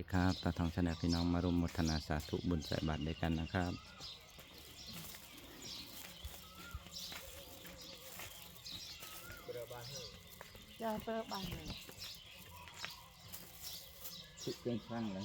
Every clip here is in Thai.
ดีครับตาทองชาแนลพี่น้องมารุมมทนาสาธุบุญใส่บาตรด้วยกันนะครับ giờ bơ bằng này ชุดเครื่องช่างเลย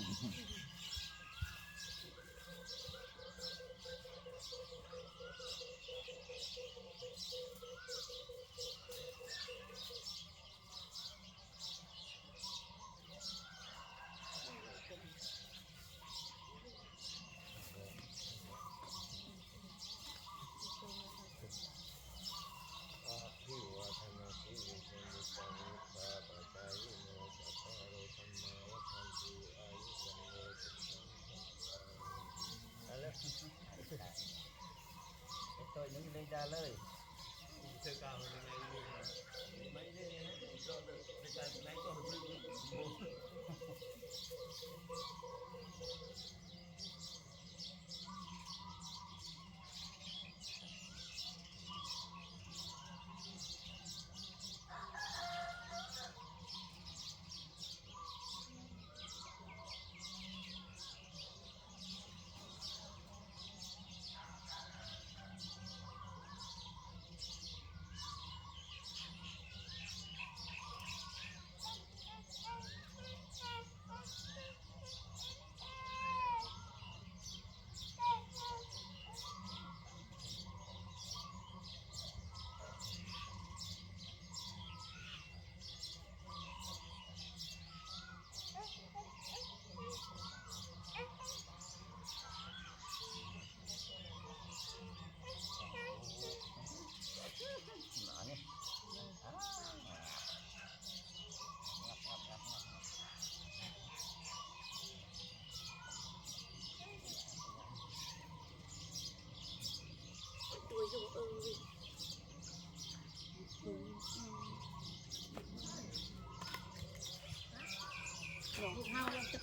tôi những lên ra lời tôi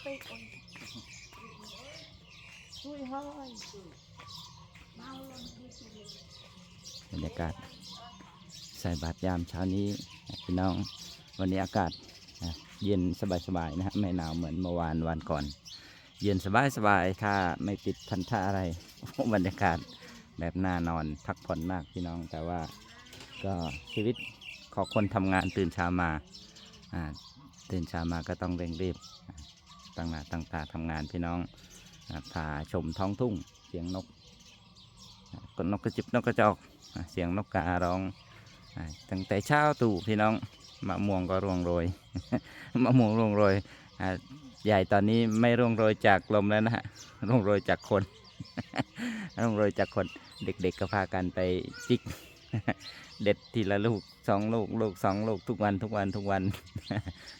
hao lên cái bê con Chui hơi Mau lên đi chị บรรยากาศใส่บาตรยามเช้านี้พี่น้องวันนี้อากาศเย็นสบายๆนะฮะไม่หนาวเหมือนเมื่อวานวันก่อน เย็นสบายๆถ้าไม่ติดพันธะอะไรบรรยากาศแบบน่านอนพักผ่อนมากพี่น้องแต่ว่าก็ชีวิตของคนทำงานตื่นเช้ามาตื่นเช้ามาก็ต้องเร่งรีบ ตั้งหน้าตั้งตาทำงานพี่น้องอ่าพาชมท้องทุ่ง เสียงนกกนนกกระจิบนกกระจอกเสียงนกการ้องตั้งแต่เช้าตู่พี่น้องมะม่วงก็ร่วงโรยมะม่วงร่วงโรยใหญ่ตอนนี้ไม่ร่วงโรยจากลมแล้วนะฮะร่วงโรยจากคนร่วงโรยจากคนเด็กๆก็พากันไปจิก เด็ดทีละลูกสองลูกลูกสองลูกทุกวันทุกวันทุกวัน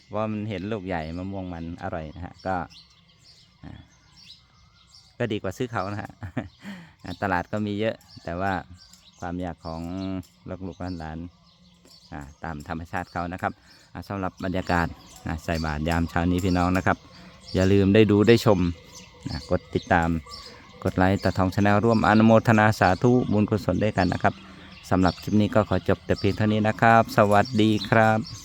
เพราะมันเห็นลูกใหญ่มะม่วงมันอร่อยนะฮะก็ก็ดีกว่าซื้อเขานะฮะตลาดก็มีเยอะ แต่ว่าความอยากของลูกๆหลานๆตามธรรมชาติเขานะครับอ่าสำหรับบรรยากาศใส่บาตรยามเช้านี้พี่น้องนะครับ อย่าลืมได้ดูได้ชมกดติดตามกดไลค์ตาทองชาแนลร่วมอนุโมทนาสาธุบุญกุศลด้วยกันนะครับ สำหรับคลิปนี้ก็ขอจบแต่เพียงเท่านี้นะครับ สวัสดีครับ